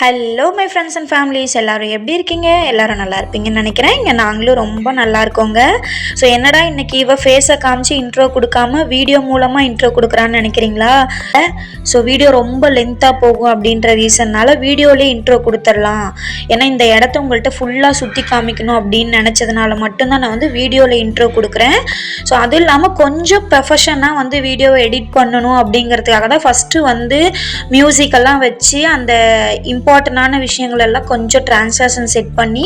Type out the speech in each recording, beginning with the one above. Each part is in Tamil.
Hello my friends and families எல்லோரும் எப்படி இருக்கீங்க? எல்லாரும் நல்லா இருப்பீங்கன்னு நினைக்கிறேன். இங்கே நாங்களும் ரொம்ப நல்லா இருக்கோங்க. ஸோ என்னடா இன்னைக்கு இவ ஃபேஸை காமிச்சு இன்ட்ரோ கொடுக்காம வீடியோ மூலமாக இன்ட்ரோ கொடுக்குறான்னு நினைக்கிறீங்களா? ஸோ வீடியோ ரொம்ப லென்த்தாக போகும் அப்படின்ற ரீசன்னால வீடியோலேயே இன்ட்ரோ கொடுத்துடலாம். ஏன்னா இந்த இடத்த உங்கள்கிட்ட ஃபுல்லாக சுற்றி காமிக்கணும் அப்படின்னு நினச்சதுனால மட்டும்தான் நான் வந்து வீடியோவில் இன்ட்ரோ கொடுக்குறேன். ஸோ அதுவும் இல்லாமல் கொஞ்சம் ப்ரொஃபஷனாக வந்து வீடியோவை எடிட் பண்ணணும் அப்படிங்கிறதுக்காக தான் ஃபஸ்ட்டு வந்து மியூசிக்கெல்லாம் வச்சு அந்த இம்பார்ட்டண்டான விஷயங்கள் எல்லாம் கொஞ்சம் டிரான்ஸ்லேஷன் செட் பண்ணி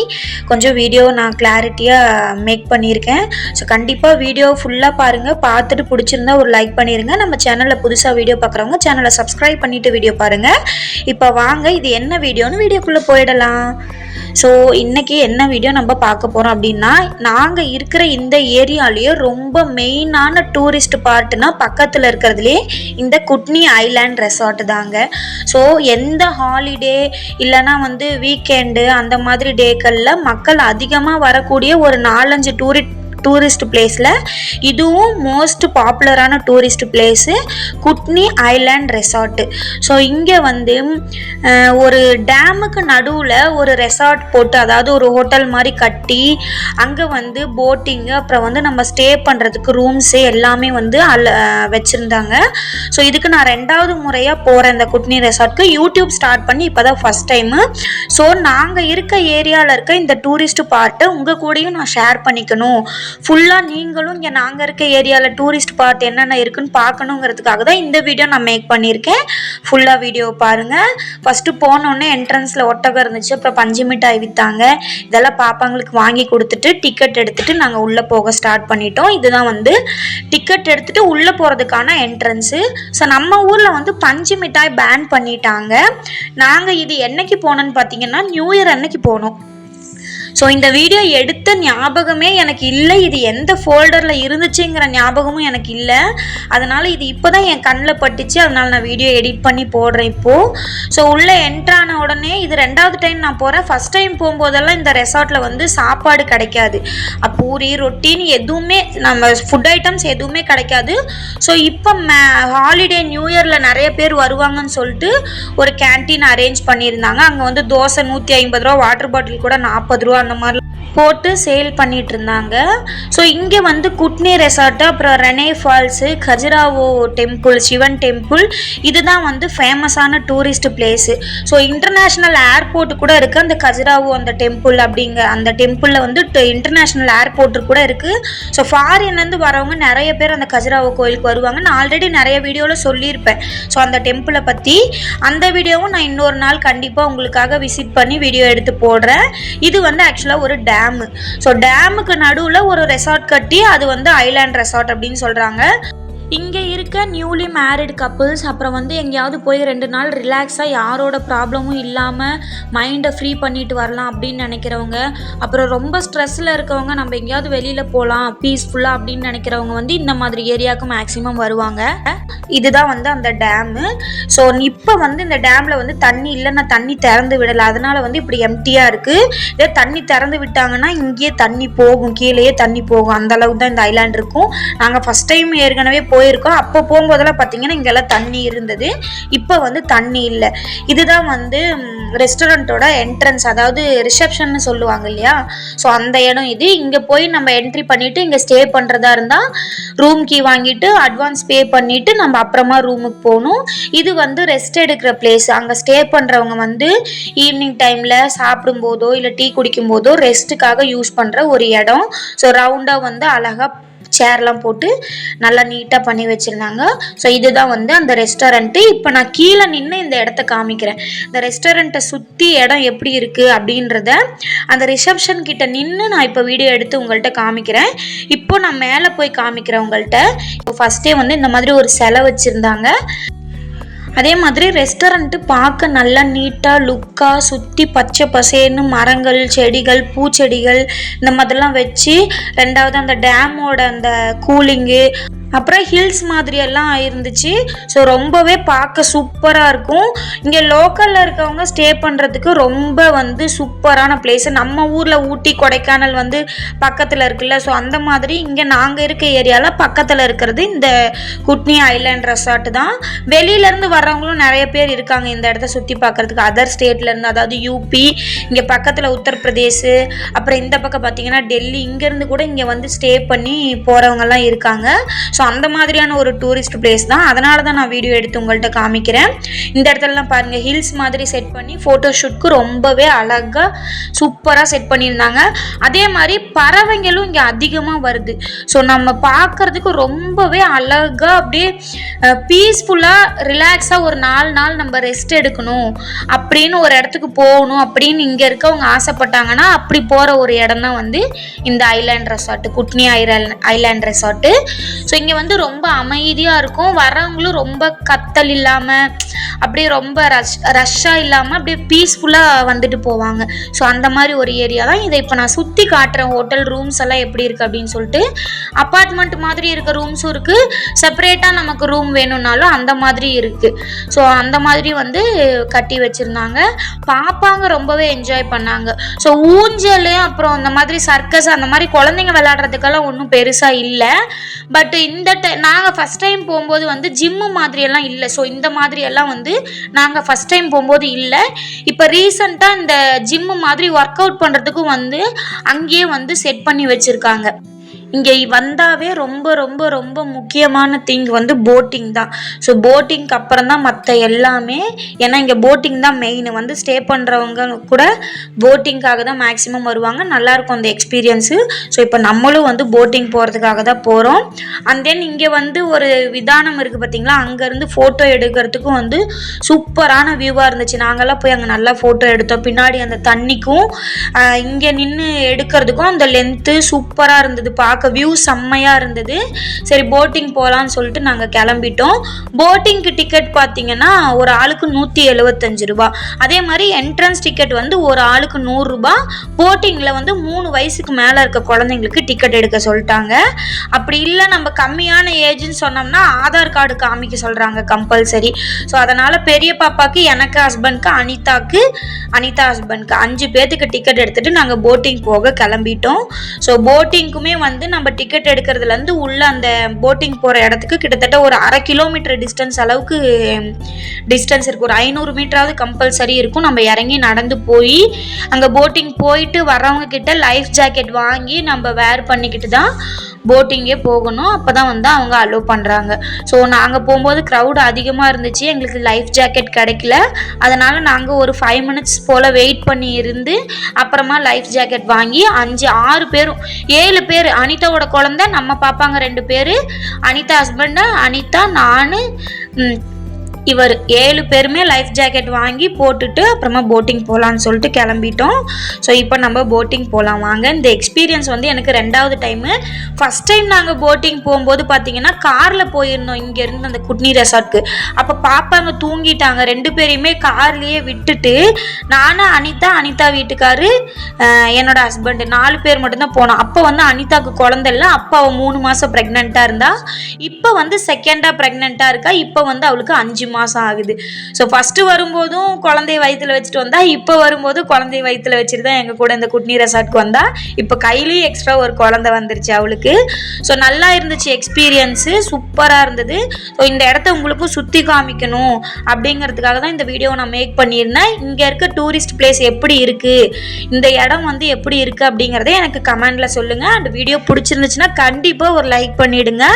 கொஞ்சம் வீடியோ நான் கிளாரிட்டியாக மேக் பண்ணியிருக்கேன். ஸோ கண்டிப்பாக வீடியோ ஃபுல்லாக பாருங்கள் பார்த்துட்டு பிடிச்சிருந்தா ஒரு லைக் பண்ணிடுங்க நம்ம சேனலில் புதுசாக வீடியோ பார்க்குறவங்க சேனலை சப்ஸ்கிரைப் பண்ணிவிட்டு வீடியோ பாருங்கள் இப்போ வாங்க இது என்ன வீடியோன்னு வீடியோக்குள்ளே போயிடலாம். ஸோ இன்றைக்கி என்ன வீடியோ நம்ம பார்க்க போகிறோம் அப்படின்னா நாங்கள் இருக்கிற இந்த ஏரியாலேயே ரொம்ப மெயினான டூரிஸ்ட் பார்ட்னா பக்கத்தில் இருக்கிறதுலே இந்த குட்னி ஐலாண்ட் ரெசார்ட் தாங்க. ஸோ எந்த ஹாலிடே இல்லைன்னா வந்து வீக்கெண்டு அந்த மாதிரி டேக்களில் மக்கள் அதிகமாக வரக்கூடிய ஒரு நாலஞ்சு டூரிஸ்ட் டூரிஸ்ட் பிளேஸில் இதுவும் மோஸ்ட் பாப்புலரான tourist place Kutni island resort so இங்கே வந்து ஒரு டேமுக்கு நடுவில் ஒரு ரெசார்ட் போட்டு அதாவது ஒரு ஹோட்டல் மாதிரி கட்டி அங்கே வந்து போட்டிங்கு அப்புறம் வந்து நம்ம ஸ்டே பண்ணுறதுக்கு ரூம்ஸு எல்லாமே வந்து அல்ல வச்சுருந்தாங்க. ஸோ இதுக்கு நான் ரெண்டாவது முறையாக போகிறேன் இந்த குட்னி ரெசார்ட்க்கு யூடியூப் ஸ்டார்ட் பண்ணி இப்போ தான் ஃபஸ்ட் டைமு ஸோ நாங்கள் இருக்க ஏரியாவில் இருக்க இந்த டூரிஸ்ட் பார்ட்டை உங்கள் கூடயும் நான் ஷேர் பண்ணிக்கணும். ஃபுல்லாக நீங்களும் இங்கே நாங்கள் இருக்க ஏரியாவில் டூரிஸ்ட் பார்ட் என்னென்ன இருக்குன்னு பார்க்கணுங்கிறதுக்காக தான் இந்த வீடியோ நான் மேக் பண்ணியிருக்கேன். ஃபுல்லாக வீடியோ பாருங்கள் ஃபஸ்ட்டு போனோடனே என்ட்ரன்ஸில் ஒட்டகம் இருந்துச்சு. அப்புறம் பஞ்சு மிட்டாய் விற்றாங்க இதெல்லாம் பாப்பாங்களுக்கு வாங்கி கொடுத்துட்டு டிக்கெட் எடுத்துகிட்டு நாங்கள் உள்ளே போக ஸ்டார்ட் பண்ணிட்டோம். இதுதான் வந்து டிக்கெட் எடுத்துகிட்டு உள்ளே போகிறதுக்கான என்ட்ரன்ஸு ஸோ நம்ம ஊரில் வந்து பஞ்சு மிட்டாய் பேன் பண்ணிட்டாங்க. நாங்கள் இது என்னைக்கு போனோன்னு பார்த்தீங்கன்னா நியூ இயர் அன்னைக்கு போனோம். ஸோ இந்த வீடியோ எடு எடுத்த ஞாபகமே எனக்கு இல்லை. இது எந்த ஃபோல்டரில் இருந்துச்சுங்கிற ஞாபகமும் எனக்கு இல்லை. அதனால் இது இப்போ தான் என் கண்ணில் பட்டுச்சு. அதனால் நான் வீடியோ எடிட் பண்ணி போடுறேன் இப்போது ஸோ உள்ளே என்ட்ரான உடனே இது ரெண்டாவது டைம் நான் போகிறேன் ஃபஸ்ட் டைம் போகும்போதெல்லாம் இந்த ரெசார்ட்டில் வந்து சாப்பாடு கிடைக்காது. பூரி ரொட்டின்னு எதுவுமே நம்ம ஃபுட் ஐட்டம்ஸ் எதுவுமே கிடைக்காது. ஸோ இப்போ மே ஹாலிடே நியூ இயரில் நிறைய பேர் வருவாங்கன்னு சொல்லிட்டு ஒரு கேன்டீன் அரேஞ்ச் பண்ணியிருந்தாங்க. அங்கே வந்து தோசை நூற்றி ஐம்பது ரூபா வாட்டர் பாட்டில் கூட நாற்பது ரூபா அந்த மாதிரி போட்டு சேல் பண்ணிட்டு இருந்தாங்க ஸோ இங்கே வந்து குட்னி ரெசார்ட்டு அப்புறம் Raneh falls Khajuraho temple Sivan temple இதுதான் வந்து ஃபேமஸான tourist place so international airport கூட இருக்குது அந்த கஜிராவோ அந்த டெம்பிள் அப்படிங்க அந்த டெம்பிளில் வந்து இன்டர்நேஷ்னல் ஏர்போர்ட் கூட இருக்குது ஸோ ஃபாரின்லேருந்து வரவங்க நிறைய பேர் அந்த கஜிராவோ கோயிலுக்கு வருவாங்க. நான் ஆல்ரெடி நிறைய வீடியோவில் சொல்லியிருப்பேன். ஸோ அந்த டெம்பிளை பற்றி அந்த வீடியோவும் நான் இன்னொரு நாள் கண்டிப்பாக உங்களுக்காக விசிட் பண்ணி வீடியோ எடுத்து போடுறேன். இது வந்து ஆக்சுவலாக ஒரு டே டேமு ஸோ டேமுக்கு நடுவில் ஒரு ரெசார்ட் கட்டி அது வந்து ஐலாண்ட் ரெசார்ட் அப்படின்னு சொல்கிறாங்க இங்கே இருக்க நியூலி மேரிட் கப்புள்ஸ் அப்புறம் வந்து எங்கேயாவது போய் ரெண்டு நாள் ரிலாக்ஸாக யாரோட ப்ராப்ளமும் இல்லாமல் மைண்டை ஃப்ரீ பண்ணிட்டு வரலாம் அப்படின்னு நினைக்கிறவங்க அப்புறம் ரொம்ப ஸ்ட்ரெஸ்ஸில் இருக்கவங்க நம்ம எங்கேயாவது வெளியில் போகலாம் பீஸ்ஃபுல்லாக அப்படின்னு நினைக்கிறவங்க வந்து இந்த மாதிரி ஏரியாவுக்கு மேக்ஸிமம் வருவாங்க. இதுதான் வந்து அந்த டேமு ஸோ இப்போ வந்து இந்த டேமில் வந்து தண்ணி இல்லைன்னா தண்ணி திறந்து விடலை. அதனால் வந்து இப்படி எம்டியாக இருக்குது இதே தண்ணி திறந்து விட்டாங்கன்னா இங்கேயே தண்ணி போகும் கீழேயே தண்ணி போகும். அந்தளவுக்கு தான் இந்த ஐலாண்ட் இருக்கும். நாங்கள் ஃபஸ்ட் டைம் ஏற்கனவே போயிருக்கோம். அப்போ போகும்போதெல்லாம் பார்த்தீங்கன்னா இங்கெல்லாம் தண்ணி இருந்தது. இப்போ வந்து தண்ணி இல்லை. இதுதான் வந்து ரெஸ்டாரண்ட்டோட என்ட்ரன்ஸ் அதாவது ரிசப்ஷன் சொல்லுவாங்க இல்லையா? ஸோ அந்த இடம் இது. இங்கே போய் நம்ம என்ட்ரி பண்ணிவிட்டு இங்கே ஸ்டே பண்ணுறதா இருந்தால் ரூம் கீ வாங்கிட்டு அட்வான்ஸ் பே பண்ணிவிட்டு நம்ம அப்புறமா ரூமுக்கு போகணும். இது வந்து ரெஸ்ட் எடுக்கிற பிளேஸ் அங்கே ஸ்டே பண்ணுறவங்க வந்து ஈவினிங் டைமில் சாப்பிடும்போதோ இல்லை டீ குடிக்கும்போதோ ரெஸ்ட்டுக்காக யூஸ் பண்ணுற ஒரு இடம். ஸோ ரவுண்டாக வந்து அழகாக சேர்லாம் போட்டு நல்லா நீட்டாக பண்ணி வச்சுருந்தாங்க. ஸோ இதுதான் வந்து அந்த ரெஸ்டாரண்ட்டு இப்போ நான் கீழே நின்று இந்த இடத்த காமிக்கிறேன். இந்த ரெஸ்டாரண்ட்டை சுற்றி இடம் எப்படி இருக்குது அப்படின்றத அந்த ரிசப்ஷன் கிட்ட நின்று நான் இப்போ வீடியோ எடுத்து உங்கள்கிட்ட காமிக்கிறேன். இப்போ நான் மேலே போய் காமிக்கிறேன் உங்கள்கிட்ட இப்போ ஃபஸ்ட்டே வந்து இந்த மாதிரி ஒரு சிலை வச்சுருந்தாங்க. அதே மாதிரி ரெஸ்டாரண்ட்டு பார்க்க நல்லா நீட்டாக லுக்காக சுற்றி பச்சை பசேன்னு மரங்கள் செடிகள் பூச்செடிகள் இந்த மாதிரிலாம் வச்சு ரெண்டாவது அந்த டேமோட அந்த கூலிங்கு அப்புறம் ஹில்ஸ் மாதிரி எல்லாம் இருந்துச்சு. ஸோ ரொம்பவே பார்க்க சூப்பராக இருக்கும். இங்கே லோக்கலில் இருக்கவங்க ஸ்டே பண்ணுறதுக்கு ரொம்ப வந்து சூப்பரான பிளேஸ் நம்ம ஊரில் ஊட்டி கொடைக்கானல் வந்து பக்கத்தில் இருக்குல்ல. ஸோ அந்த மாதிரி இங்கே நாங்கள் இருக்க ஏரியாவில் பக்கத்தில் இருக்கிறது இந்த குட்னி ஐலாண்ட் ரெசார்ட் தான். வெளியிலேருந்து வர்றவங்களும் நிறைய பேர் இருக்காங்க இந்த இடத்த சுற்றி பார்க்குறதுக்கு. அதர் ஸ்டேட்லேருந்து அதாவது யூபி இங்கே பக்கத்தில் உத்தரப்பிரதேஷ் அப்புறம் இந்த பக்கம் பார்த்தீங்கன்னா டெல்லி. இங்கேருந்து கூட இங்கே வந்து ஸ்டே பண்ணி போகிறவங்கலாம் இருக்காங்க. ஸோ அந்த மாதிரியான ஒரு டூரிஸ்ட் பிளேஸ் தான். அதனால தான் நான் வீடியோ எடுத்து உங்கள்கிட்ட காமிக்கிறேன். இந்த இடத்துலலாம் பாருங்கள் ஹில்ஸ் மாதிரி செட் பண்ணி ஃபோட்டோஷூட்க்கு ரொம்பவே அழகாக சூப்பராக செட் பண்ணியிருந்தாங்க. அதே மாதிரி பறவைங்களும் இங்கே அதிகமாக வருது. ஸோ நம்ம பார்க்குறதுக்கு ரொம்பவே அழகாக அப்படியே பீஸ்ஃபுல்லாக ரிலாக்ஸாக ஒரு நாலு நாள் நம்ம ரெஸ்ட் எடுக்கணும். அப்படின்னு ஒரு இடத்துக்கு போகணும் அப்படின்னு இங்கே இருக்கவங்க ஆசைப்பட்டாங்கன்னா அப்படி போகிற ஒரு இடம் தான் வந்து இந்த island resort Kutni island island resort so இங்கே வந்து ரொம்ப அமைதியாக இருக்கும். வரவங்களும் ரொம்ப கத்தல் இல்லாமல் அப்படியே ரொம்ப ரஷ் ரஷ்ஷாக இல்லாமல் அப்படியே பீஸ்ஃபுல்லாக வந்துட்டு போவாங்க. ஸோ அந்த மாதிரி ஒரு ஏரியா தான் இதை இப்போ நான் சுற்றி காட்டுறேன். ஹோட்டல் ரூம்ஸ் எல்லாம் எப்படி இருக்குது அப்படின்னு சொல்லிட்டு. அப்பார்ட்மெண்ட் மாதிரி இருக்க ரூம்ஸும் இருக்குது செப்பரேட்டாக நமக்கு ரூம் வேணும்னாலும் அந்த மாதிரி இருக்குது ஸோ அந்த மாதிரி வந்து கட்டி வச்சுருந்தாங்க. பாப்பாங்க ரொம்பவே என்ஜாய் பண்ணாங்க. ஸோ ஊஞ்சல் அப்புறம் அந்த மாதிரி சர்க்கஸ் அந்த மாதிரி குழந்தைங்க விளாட்றதுக்கெல்லாம் ஒன்றும் பெருசாக இல்லை. பட் இந்த டை நாங்கள் ஃபஸ்ட் டைம் போகும்போது வந்து ஜிம்மு மாதிரியெல்லாம் இல்லை. ஸோ இந்த மாதிரியெல்லாம் வந்து வந்து நாங்கள் ஃபஸ்ட் டைம் போகும்போது இல்லை. இப்போ ரீசண்டாக இந்த ஜிம்மு மாதிரி ஒர்க் அவுட் பண்ணுறதுக்கும் வந்து அங்கேயே வந்து செட் பண்ணி வச்சுருக்காங்க. இங்கே வந்தாவே ரொம்ப ரொம்ப ரொம்ப முக்கியமான திங் வந்து போட்டிங் தான். ஸோ போட்டிங்க்கு அப்புறம் தான் மற்ற எல்லாமே ஏன்னா இங்கே போட்டிங் தான் மெயின் வந்து ஸ்டே பண்ணுறவங்க கூட போட்டிங்காக தான் மேக்ஸிமம் வருவாங்க. நல்லாயிருக்கும் அந்த எக்ஸ்பீரியன்ஸு ஸோ இப்போ நம்மளும் வந்து போட்டிங் போகிறதுக்காக தான் போகிறோம் அண்ட் தென் இங்கே வந்து ஒரு விதானம் இருக்குது பார்த்தீங்களா அங்கேருந்து ஃபோட்டோ எடுக்கிறதுக்கும் வந்து சூப்பரான வியூவாக இருந்துச்சு. நாங்கள்லாம் போய் அங்கே நல்லா ஃபோட்டோ எடுத்தோம். பின்னாடி அந்த தண்ணிக்கும் இங்கே நின்று எடுக்கிறதுக்கும் அந்த லென்த்து சூப்பராக இருந்தது. பார்க்க பார்க்க வியூ செம்மையாக இருந்தது. சரி போட்டிங் போகலான்னு சொல்லிட்டு நாங்கள் கிளம்பிட்டோம். போட்டிங்க்கு டிக்கெட் பார்த்தீங்கன்னா ஒரு ஆளுக்கு நூற்றி எழுபத்தஞ்சு ரூபா. அதே மாதிரி என்ட்ரன்ஸ் டிக்கெட் வந்து ஒரு ஆளுக்கு நூறுரூபா போட்டிங்கில் வந்து மூணு வயசுக்கு மேலே இருக்க குழந்தைங்களுக்கு டிக்கெட் எடுக்க சொல்லிட்டாங்க. அப்படி இல்லை நம்ம கம்மியான ஏஜ்னு சொன்னோம்னா ஆதார் கார்டு காமிக்க சொல்கிறாங்க கம்பல்சரி ஸோ அதனால் பெரிய பாப்பாவுக்கு எனக்கு ஹஸ்பண்ட்க்கு அனிதாக்கு அனிதா ஹஸ்பண்ட்க்கு அஞ்சு பேர்த்துக்கு டிக்கெட் எடுத்துகிட்டு நாங்கள் போட்டிங் போக கிளம்பிட்டோம். ஸோ போட்டிங்க்குமே வந்து நம்ம டிக்கெட் எடுக்கிறதுலேருந்து உள்ள அந்த போட்டிங் போகிற இடத்துக்கு கிட்டத்தட்ட ஒரு அரை கிலோமீட்டர் டிஸ்டன்ஸ் அளவுக்கு டிஸ்டன்ஸ் இருக்குது ஒரு ஐநூறு மீட்டராவது கம்பல்சரி இருக்கும். நம்ம இறங்கி நடந்து போய் அங்கே போட்டிங் போயிட்டு வரவங்க கிட்ட லைஃப் ஜாக்கெட் வாங்கி நம்ம வேர் பண்ணிக்கிட்டு தான் போட்டிங்கே போகணும். அப்போ தான் வந்து அவங்க அலோவ் பண்ணுறாங்க ஸோ நாங்கள் போகும்போது க்ரௌட் அதிகமாக இருந்துச்சு. எங்களுக்கு லைஃப் ஜாக்கெட் கிடைக்கல. அதனால் நாங்கள் ஒரு ஃபைவ் மினிட்ஸ் போல் வெயிட் பண்ணி இருந்து அப்புறமா லைஃப் ஜாக்கெட் வாங்கி அஞ்சு ஆறு பேரும் ஏழு பேர் அனிதாவோட குழந்த நம்ம பார்ப்பாங்க ரெண்டு பேர் அனிதா ஹஸ்பண்டு அனிதா நான் இவர் ஏழு பேருமே லைஃப் ஜாக்கெட் வாங்கி போட்டுட்டு அப்புறமா போட்டிங் போகலான்னு சொல்லிட்டு கிளம்பிட்டோம். ஸோ இப்போ நம்ம போட்டிங் போகலாம் வாங்க இந்த எக்ஸ்பீரியன்ஸ் வந்து எனக்கு ரெண்டாவது டைமு ஃபஸ்ட் டைம் நாங்கள் போட்டிங் போகும்போது பார்த்தீங்கன்னா காரில் போயிருந்தோம். இங்கேருந்து அந்த குட்னி ரெசார்ட்க்கு அப்போ பாப்பாங்க தூங்கிட்டாங்க. ரெண்டு பேரையுமே கார்லேயே விட்டுட்டு நானும் அனிதா அனிதா வீட்டுக்காரு என்னோட ஹஸ்பண்டு நாலு பேர் மட்டும்தான் போனோம். அப்போ வந்து அனிதாவுக்கு குழந்தை இல்லை. அப்போ அவள் மூணு மாதம் ப்ரெக்னெண்ட்டாக இருந்தா. இப்போ வந்து செகண்டாக ப்ரெக்னெண்ட்டாக இருக்கா. இப்போ வந்து அவளுக்கு அஞ்சு மாதம் ஆகுது. ஸோ ஃபஸ்ட்டு வரும்போதும் குழந்தைய வயிற்றுல வச்சுட்டு வந்தால் இப்போ வரும்போது குழந்தைய வயிற்றுல வச்சுட்டு தான் எங்கள் கூட இந்த குட்னி ரெசார்ட்க்கு வந்தால் இப்போ கையிலேயும் எக்ஸ்ட்ரா ஒரு குழந்தை வந்துருச்சு அவளுக்கு. ஸோ நல்லா இருந்துச்சு எக்ஸ்பீரியன்ஸு சூப்பராக இருந்தது. ஸோ இந்த இடத்த உங்களுக்கும் சுற்றி காமிக்கணும் அப்படிங்கிறதுக்காக தான் இந்த வீடியோ நான் மேக் பண்ணியிருந்தேன். இங்கே இருக்க டூரிஸ்ட் பிளேஸ் எப்படி இருக்குது இந்த இடம் வந்து எப்படி இருக்குது அப்படிங்கிறத எனக்கு கமெண்டில் சொல்லுங்கள் அந்த வீடியோ பிடிச்சிருந்துச்சுன்னா கண்டிப்பாக ஒரு லைக் பண்ணிவிடுங்க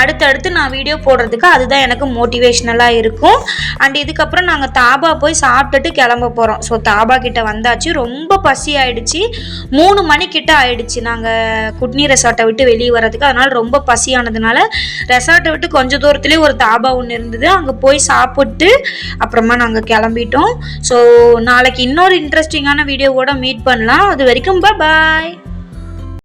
அடுத்தடுத்து நான் வீடியோ போடுறதுக்கு அதுதான் எனக்கு மோட்டிவேஷ்னலாக இருக்கும். இருக்கும். அண்ட் இதுக்கப்புறம் நாங்கள் தாபா போய் சாப்பிட்டுட்டு கிளம்ப போகிறோம் ஸோ தாபா கிட்ட வந்தாச்சு. ரொம்ப பசி ஆயிடுச்சு. மூணு மணிக்கிட்ட ஆயிடுச்சு. நாங்கள் குட்னி ரெசார்ட்டை விட்டு வெளியே வர்றதுக்கு. அதனால் ரொம்ப பசியானதுனால ரெசார்ட்டை விட்டு கொஞ்சம் தூரத்துலேயே ஒரு தாபா ஒன்று இருந்தது. அங்கே போய் சாப்பிட்டு அப்புறமா நாங்கள் கிளம்பிட்டோம். ஸோ நாளைக்கு இன்னொரு இன்ட்ரெஸ்டிங்கான வீடியோவோட மீட் பண்ணலாம். அது வரைக்கும் பாய்